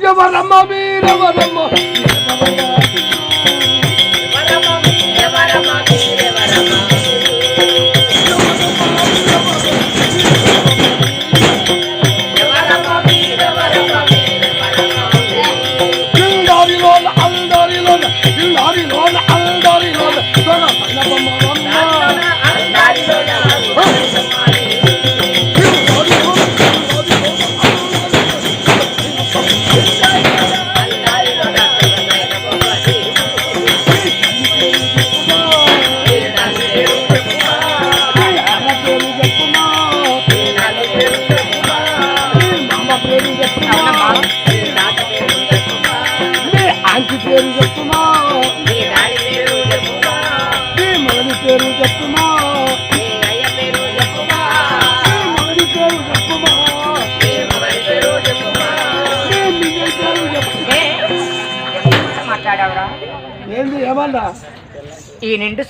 Ya barra mami, ya mami.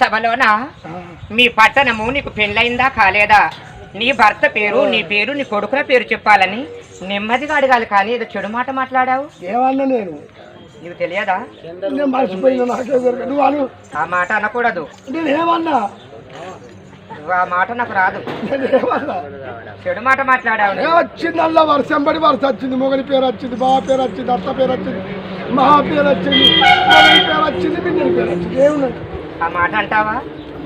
సభలోన? మీ పట్టణము నీకు పెళ్ళయిందా కాలేదా? నీ భర్త పేరు నీ పేరు నీ కొడుకుల పేరు చెప్పాలని నెమ్మదిగా అడగాలి కానీ ఏదో చెడు మాట మాట్లాడావు? ఏమన్నా నేను. నీకు తెలియదా? ఆ మాట అనకూడదు. ఆ మాట నాకు రాదు. చెడు మాట మాట్లాడావు ఏ నువ్వు. వచ్చింది అల్ల వర్షం పడి వరుస వచ్చింది మొగలి పేరు వచ్చింది బావ పేరు వచ్చింది అత్త పేరు వచ్చింది మహా పేరు వచ్చింది పేరు వచ్చింది మిన్నడి పేరు వచ్చింది. ఏమున్నది ఆ మాట అంటావా?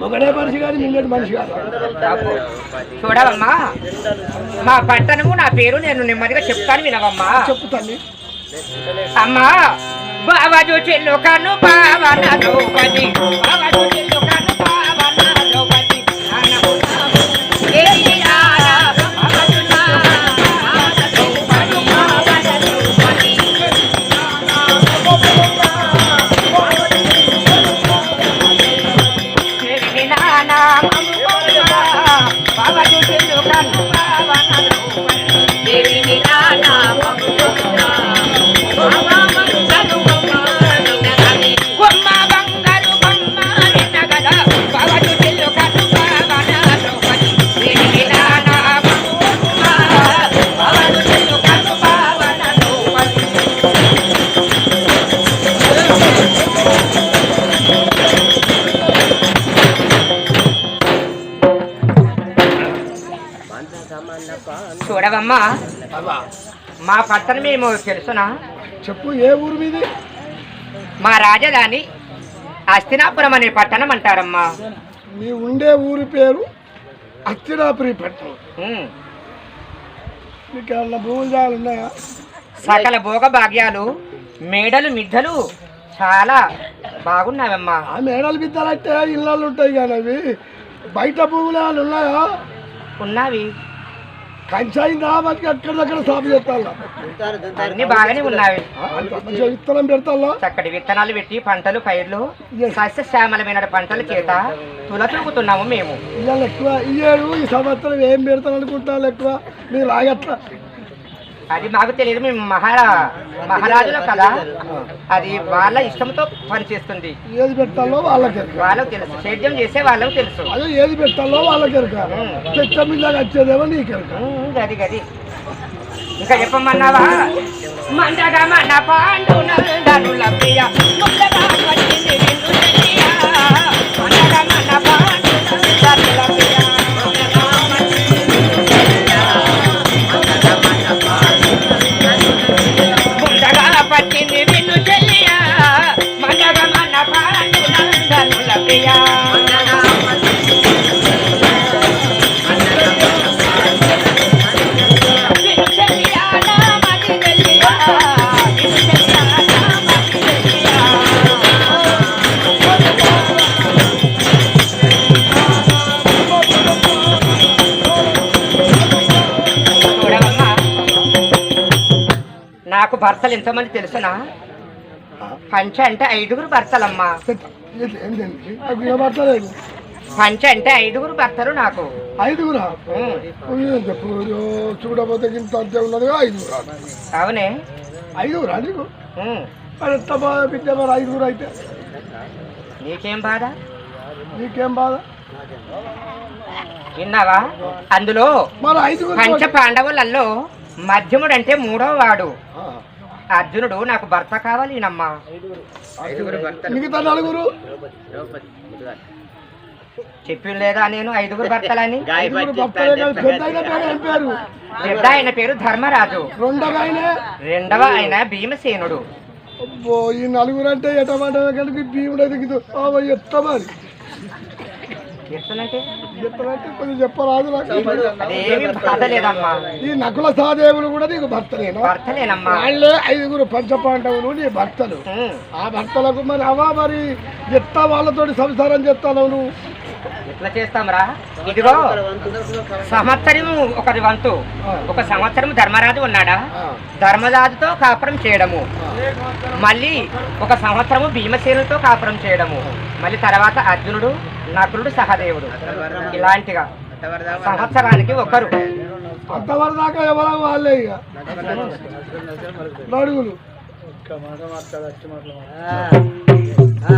మొగడే మనిషి మిన్నడి మనిషి కాదు. చూడవమ్మా. మా పట్టణము నా పేరు నేను నెమ్మదిగా చెప్తాను వినవమ్మా. చెప్పు తల్లి. అమ్మా బాబాజు చెల్లు కను బావన ద్రౌపది బాబాజు చెల్లు చూడవమ్మా మా పట్టణం ఏమో తెలుసునా? చెప్పు ఏ ఊరు మీది? మా రాజధాని అస్తినాపురం అనే పట్టణం అంటారమ్మా. మీ ఉండే ఊరి పేరు అత్తిరాపురి పట్టణం. మీకు ఏమన్నా జాగాలు ఉన్నాయా? సకల భోగ భాగ్యాలు మేడలు మిద్దలు చాలా బాగున్నావమ్మా ఆ మేడలు బిద్దాలంటే ఇళ్ళలు ఉంటాయి కానీ అవి బయట భూములు ఉన్నాయా? ఉన్నవి. అక్కడ దగ్గర అన్ని బాగానే ఉన్నవి మంచిగా విత్తనం పెడతాలా చక్కటి విత్తనాలు పెట్టి పంటలు పైర్లు సస్యశ్యామలమైన పంటల చేత తులతూగుతున్నాము మేము. ఇవాళ ఎక్కువ ఈ ఏడు ఈ సంవత్సరం ఏం పెడతాను అనుకుంటాను ఎక్కువ మీరు లాగట్లా అది మాకు తెలియదు మేము మహారా మహారాజులు కదా అది వాళ్ళ ఇష్టంతో పనిచేస్తుంది. ఏది పెట్టాలో వాళ్ళకి వాళ్ళకు తెలుసు సేద్యం చేసే వాళ్ళకు తెలుసు. అదే ఏది పెట్టాలో వాళ్ళకి మీద వచ్చేదేమో నీకు గది గది. ఇంకా చెప్పమన్నావా? మండగా మన పాండు నందనుల ప్రియ. నాకు భర్తలు ఎంతమంది తెలుసునా? పంచ అంటే ఐదుగురు భర్తలమ్మా. పంచ అంటే ఐదుగురు భర్తలు నాకు. ఐదుగురా? చెప్పు. చూడబోతే ఇంత అంతే ఐదుగురా? అవునే. ఐదుగురా నీకు? ఉమ్, మరి ఎంత బాధ బిడ్డ మరి ఐదుగురు అయితే? నీకేం బాధ? నీకేం బాధ? విన్నావా? అందులో పంచ పాండవులలో మధ్యముడు అంటే మూడో వాడు అర్జునుడు నాకు భర్త కావాలి నమ్మా. మిగతా నలుగురు? చెప్పిన లేదా నేను? ఐదుగురు భర్తలని? పెద్ద ఆయన పేరు ధర్మరాజు. రెండవ ఆయనే? రెండవ ఆయన భీమసేనుడు. అబ్బో ఈ నలుగురు అంటే ఎటమాట కలిపి భీముడు ఎత్తమని ఎత్తునంటే కొంచెం చెప్పరాదు ఈ నకుల సహదేవులు కూడా నీకు భర్తలేనా భర్తలేనమ్మా వాళ్ళే ఐదుగురు పంచపాండవులు నీ భర్తలు. ఆ భర్తలకు మరి అవా మరి ఎత్తా వాళ్ళతోటి సంసారం చేస్తాను నువ్వు? ఎట్లా చేస్తాంరా? ఇదిగో సంవత్సరము ఒకరి వంతు. ఒక సంవత్సరం ధర్మరాజు ఉన్నాడా? ధర్మరాజుతో కాపురం చేయడము. మళ్ళీ ఒక సంవత్సరము భీమసేనుతో కాపురం చేయడము. మళ్ళీ తర్వాత అర్జునుడు నకులుడు సహదేవుడు. ఇలాంటిగా సంవత్సరానికి ఒకరు. అంతవరకు దాకా ఎవరో వాళ్ళే ఇక. నడుగులు. ఆ,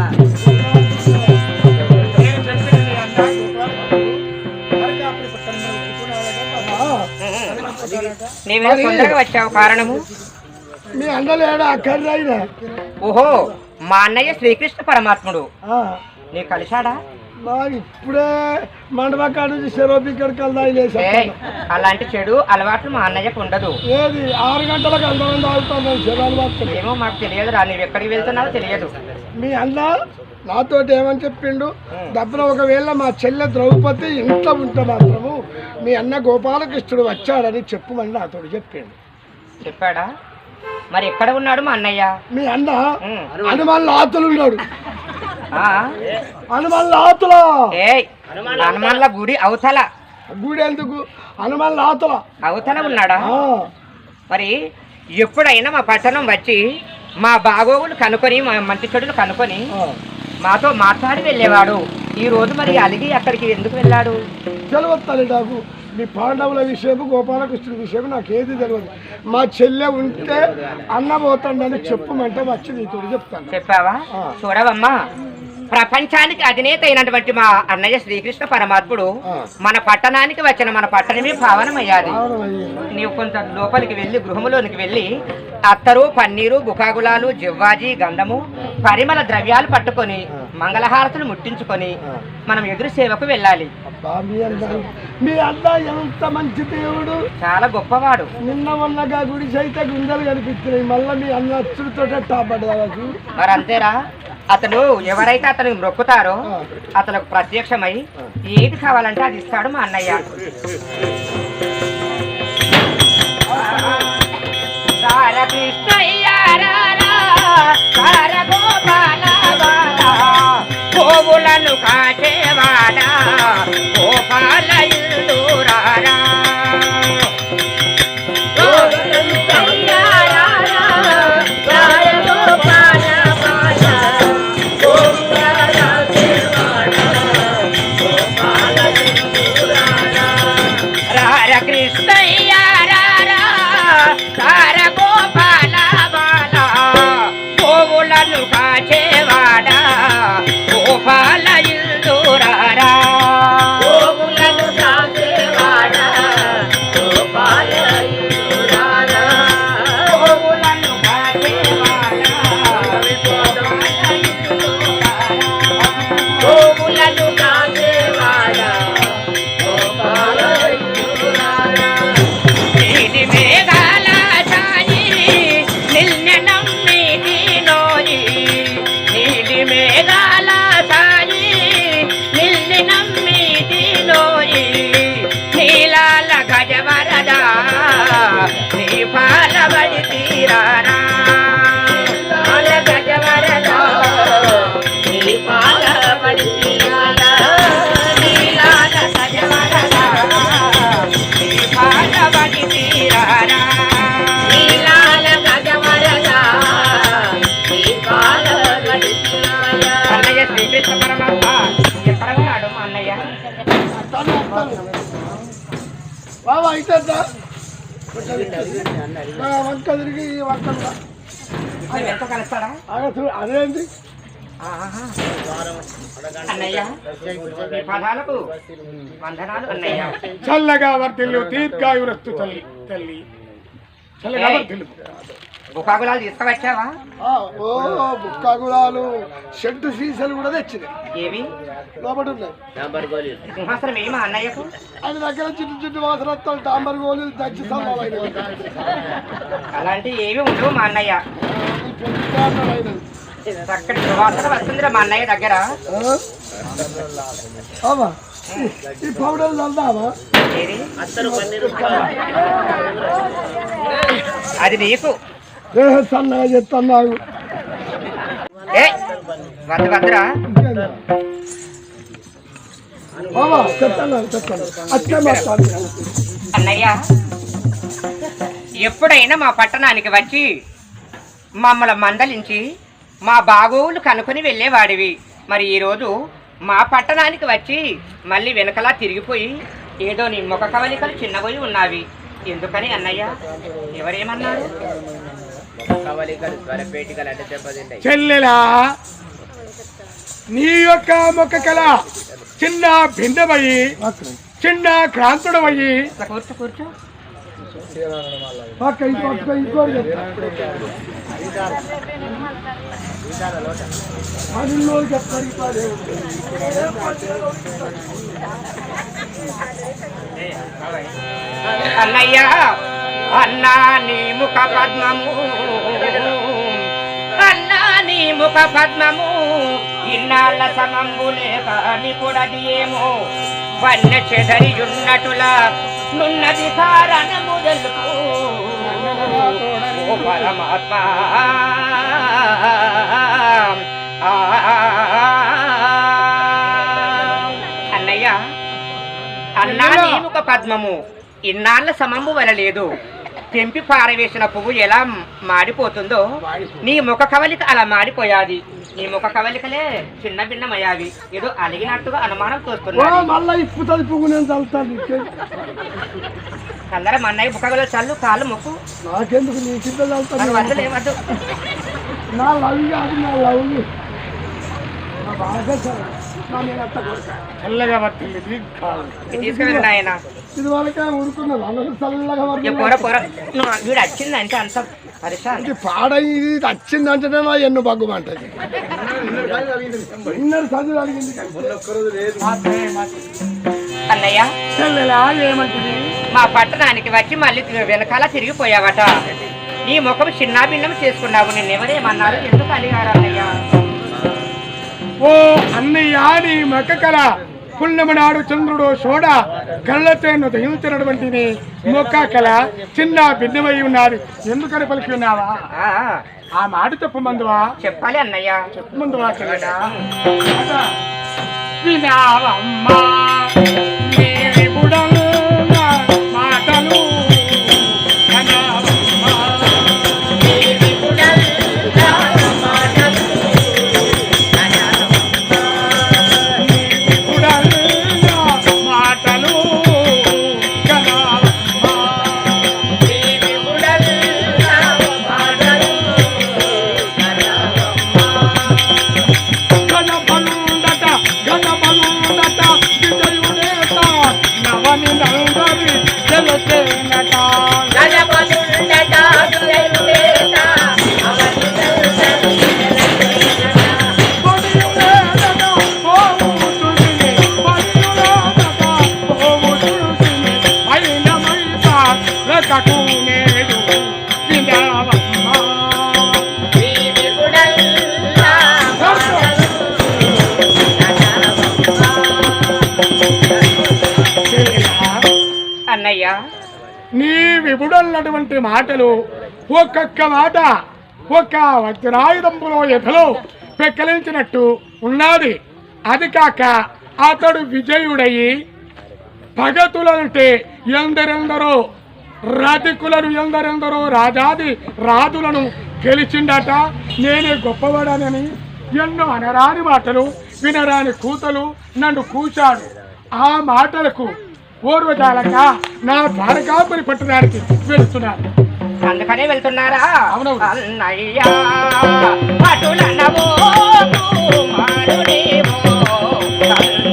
నీవే తొందరగా వచ్చావు కారణము? మీ అన్నలేడా అయినా ఓహో మా అన్నయ్య శ్రీకృష్ణ పరమాత్ముడు. నీ కలిశాడా? నాకు ఇప్పుడే మండపకాడ నుంచి అలాంటి చెడు అలవాట్లు మా అన్నయ్యకు ఉండదు. ఏది? ఆరు గంటలకు అందరం తాగుతాను ఏమో మాకు తెలియదురా నీవు ఎక్కడికి వెళ్తున్నావో తెలియదు. మీ అన్న నాతోటి ఏమని చెప్పిండు? డబ్బున ఒకవేళ మా చెల్లె ద్రౌపది ఇంట్లో ఉంటే మాత్రము మీ అన్న గోపాలకృష్ణుడు వచ్చాడని చెప్పుమని నాతోటి చెప్పిండు. చెప్పాడా? మరి ఎక్కడ ఉన్నాడు మా అన్నయ్య? మీ అన్న ఉమ్. హనుమాన్ లాతులు ఉన్నాడు. హనుమాన్ల గుడి అవతల. గుడి ఎందుకు? హనుమాన్ లాతుల. అవతల ఉన్నాడా? మరి ఎప్పుడైనా మా పట్టణం వచ్చి మా బాగోగులు కనుకొని మా మంచి చెడులు కనుకొని. మాతో మాట్లాడి వెళ్ళేవాడు. ఈ రోజు మరి అలిగి అక్కడికి ఎందుకు వెళ్ళాడు? తెలియదు నాకు. మీ పాండవుల విషయం గోపాలకృష్ణుడి విషయం నాకు ఏది తెలియదు మా చెల్లె ఉంటే అన్న పోతాడని చెప్పమంటే వచ్చి నీతో చెప్తాను. చెప్పావా. చూడవమ్మా. ప్రపంచానికి అధినేత అయినటువంటి మా అన్నయ్య శ్రీకృష్ణ పరమాత్ముడు. మన పట్టణానికి వచ్చిన మన పట్టణమే పావనమయ్యాది అవునయ్య. నీవు కొంత లోపలికి వెళ్ళి గృహములోనికి వెళ్ళి అత్తరు పన్నీరు బుకాగులాలు జివ్వాజి గంధము పరిమళ ద్రవ్యాలు పట్టుకొని మంగళహారతులు ముట్టించుకొని మనం ఎదురు సేవకు వెళ్ళాలి. మీ అన్న ఎంత మంచి దేవుడు. చాలా గొప్పవాడు. నిన్న మొన్నగా గుడి సైతే గుండెలు కనిపించినాయి. మళ్ళీ మీ అన్న అచ్చుడితో టాపడ్డా మరి అంతేరా అతను ఎవరైతే అతను మొక్కుతారో అతనికి ప్రత్యక్షమై ఏది కావాలంటే అది ఇస్తాడు మా అన్నయ్య. గోవులను కాచేవాడా గోపాల బాబా అయితే వంక తిరిగి వంక అదేంటి చల్లగా వర్తిల్లు దీర్ఘాయురస్తు తల్లి తల్లి. చల్లగా వర్తిల్లు బుకాగులాలు తీసుకువచ్చావా? ఆ, ఓ బుక్కాగుళాలు షెడ్ సీసాలు కూడా తెచ్చినాయి. ఏవి? లోపల ఉన్నాయి. సింహాసనం ఏమా అన్నయ్యకు? ఆయన దగ్గర చిన్న చిన్న వాసన వస్తాడు డాంబర్ గోళీలు దచ్చి సమాలైన అలాంటి ఏవి ఉండవు మా అన్నయ్య. చక్కటి సువాసన వస్తుందిరా మా అన్నయ్య దగ్గర. ఈ పౌడర్ అది నీకు. సన్నగా చెప్తున్నావు చెప్తాను చెప్తాను. అన్నయ్య ఎప్పుడైనా మా పట్టణానికి వచ్చి మమ్మల్ని మందలించి మా బాగోవులు కనుకొని వెళ్ళేవాడివి. మరి ఈరోజు మా పట్టణానికి వచ్చి మళ్ళీ వెనకలా తిరిగిపోయి ఏదో నీ ముఖ కవలికలు చిన్నబోయి ఉన్నావి. ఎందుకని అన్నయ్య? ఎవరేమన్నారు? చెల్లెలా? నీ యొక్క మొక్క కళ చిన్న భిన్నమయ్యి చిన్న క్రాంతుడమయ్యి ఇంకో చెప్తా పనుల్లోకి ఎప్పటికీ అన్నయ్య అన్నా నీ ముఖ పద్మము. అన్నా నీ ముఖ పద్మము. ఇన్నాళ్ళ సమంబు లేక నిపుడది ఏమో. వన్నె చెదరియున్నటులా నున్నది కారణము తెలుపు. పరమాత్మ. అన్నయ్య అన్నా పద్మము ఇన్నాళ్ళ సమంబు వలలేదు. తెంపి పారవేసిన పువ్వు ఎలా మాడిపోతుందో నీ ముఖ కవలిక అలా మాడిపోయాది. నీ ముఖ కవలికలే చిన్న భిన్నమయ్యావి. ఏదో అలిగినట్టుగా అనుమానం ఓ తోస్తున్నది మళ్ళా ఇప్పుతుంది పువ్వు నేను చల్లుతాను కల్లర మన్నయ్య బుక్కగల చల్లు కాళ్ళు మొక్కు. నాకెందుకు నీ లవ్ కాదు లవ్. చల్లగా పట్టింది ఇది వరకే ఊరుకున్నది అందరూ చల్లగా. పొర పొర. అంత పాడై ఇది ఎన్ను బగ్గుమంటది ఇన్నర్ చదువు అడిగింది. ఏమంటుంది? మా పట్టణానికి వచ్చి మళ్ళీ వెనకాల తిరిగిపోయావట. నీ ముఖం చిన్న భిన్నం చేసుకున్నావు నిన్ను ఎవరేమన్నారు ఎందుకు అడిగారు అన్నయ్య ఓ అన్నయ్య నీ మొక్క కళ పుణ్యము నాడు చంద్రుడు చూడ కళ్ళతేను దహించినటువంటి నీ మొక్క కళ చిన్న భిన్నమై ఉన్నది. ఎందుకని పలికి ఉన్నావా? ఆ, మాట చెప్పు మందువా. చెప్పాలి అన్నయ్య. చెప్పు మందువా అదా. వినావమ్మా. అయ్యా? నీ విపుడన్నటువంటి మాటలు ఒక్కొక్క మాట ఒక్క వజ్రాయుధంబులో ఎథలో పెక్కలించినట్టు ఉన్నది. అది కాక అతడు విజయుడయి భగతులంటే ఎందరెందరో రతికులను ఎందరెందరో రాజాది రాజులను గెలిచిండట. నేనే గొప్పవాడానని ఎన్నో అనరాని మాటలు వినరాని కూతలు నన్ను కూచాడు. ఆ మాటలకు పూర్వజాలక నా ద్వారకాపురి పట్టణానికి వెళుతున్నాను అందుకనే వెళ్తున్నారా. అన్నయ్య కుమారుడేమో అన్నయ్య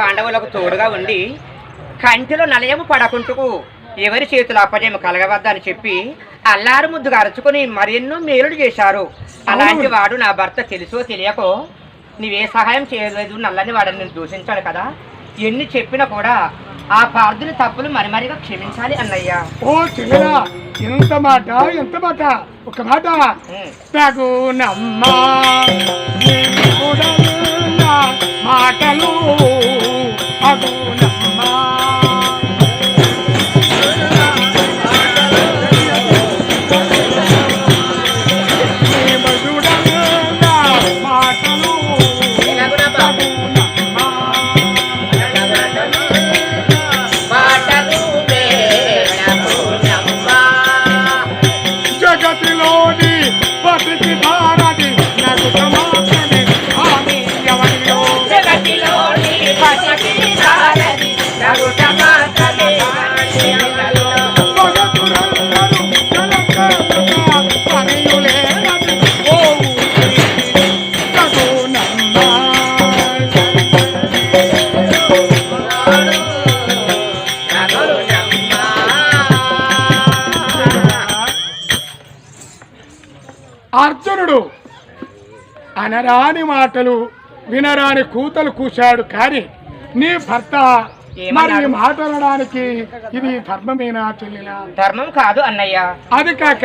పాండవులకు తోడుగా ఉండి కంటిలో నలయము పడకుంటుకు ఎవరి చేతులు అపజయం కలగవద్దని చెప్పి అల్లారు ముద్దుగా అరుచుకుని మరెన్నో మేలుడు చేశారు. అలాంటి వాడు నా భర్త తెలుసో తెలియకో నీవే సహాయం చేయలేదు నల్లని వాడని నేను దూషించాను కదా. ఎన్ని చెప్పినా కూడా ఆ పార్థుని తప్పులు మరి మరిగా క్షమించాలి అన్నయ్య. ఓ చెల్లెలా ఎంత మాట ఎంత మాట ఒక మాట. మాటలు అగునమ్మా నీవు అర్జునుడు అనరాని మాటలు వినరాని కూతలు కూశాడు కానీ నీ భర్త మరి? మాట్లాడడానికి ఇది ధర్మమేనా చెల్లినా ధర్మం కాదు అన్నయ్య అది కాక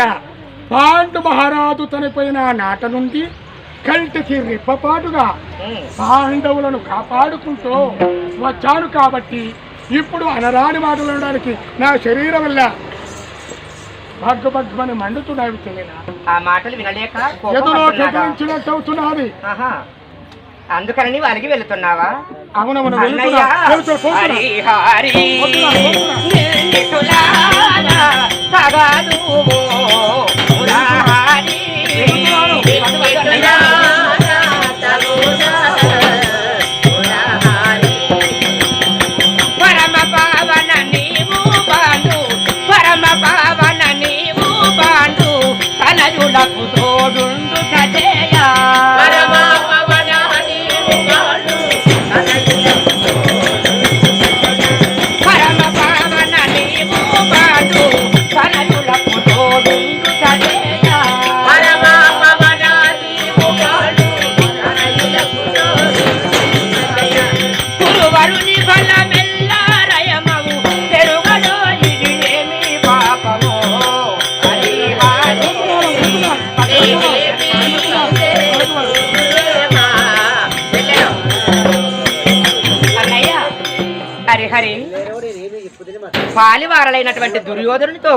పాండు మహారాజు చనిపోయిన నాట నుండి కంటికి రెప్పపాటుగా. పాండవులను కాపాడుకుంటూ వచ్చాను కాబట్టి ఇప్పుడు అనరాని మాటలు నా శరీరం వల్ల భగ్గు భగ్గుమని మండుతున్నాయి చెల్లినా ఆ మాటలు వినలేక కోపం ఎదులో పడుతున్నాడా? చదివించినట్టు అవుతున్నది ఆహా. అందుకని అలిగి వెళుతున్నావా అవునవును వెళ్తున్నా.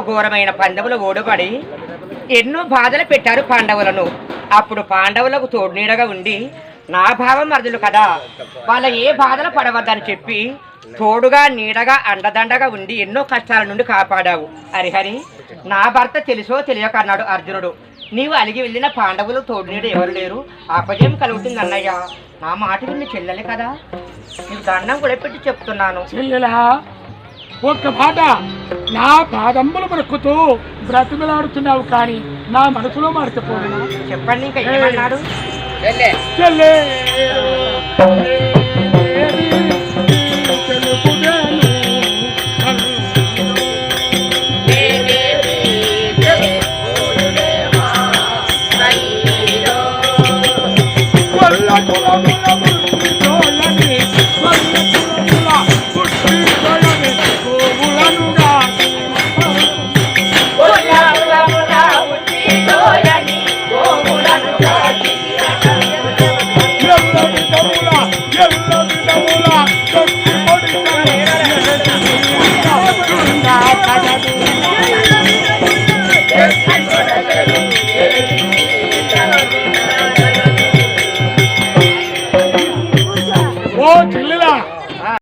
ఘోరమైన పందవులు ఓడిపడి ఎన్నో బాధలు పెట్టారు పాండవులను. అప్పుడు పాండవులకు తోడునీడగా ఉండి నా భావం అర్జులు కదా వాళ్ళ ఏ బాధలు పడవద్దని చెప్పి తోడుగా నీడగా అండదండగా ఉండి ఎన్నో కష్టాల నుండి కాపాడావు. హరిహరి నా భర్త తెలుసో తెలియక అన్నాడు అర్జునుడు. నీవు అలిగి వెళ్ళిన పాండవులు తోడునీడు ఎవరు లేరు? అపజయం కలుగుతుంది అన్నయ్య. నా మాట విని చెల్లెలే కదా. నీకు దండం కూడా పెట్టి చెప్తున్నాను. చెల్లెలా? ఒక్క మాట నా పాదంబులు మొక్కుతూ బ్రతిమలాడుతున్నావు కానీ నా మనసులో మార్చపోయినా చెప్పండి ఇంకా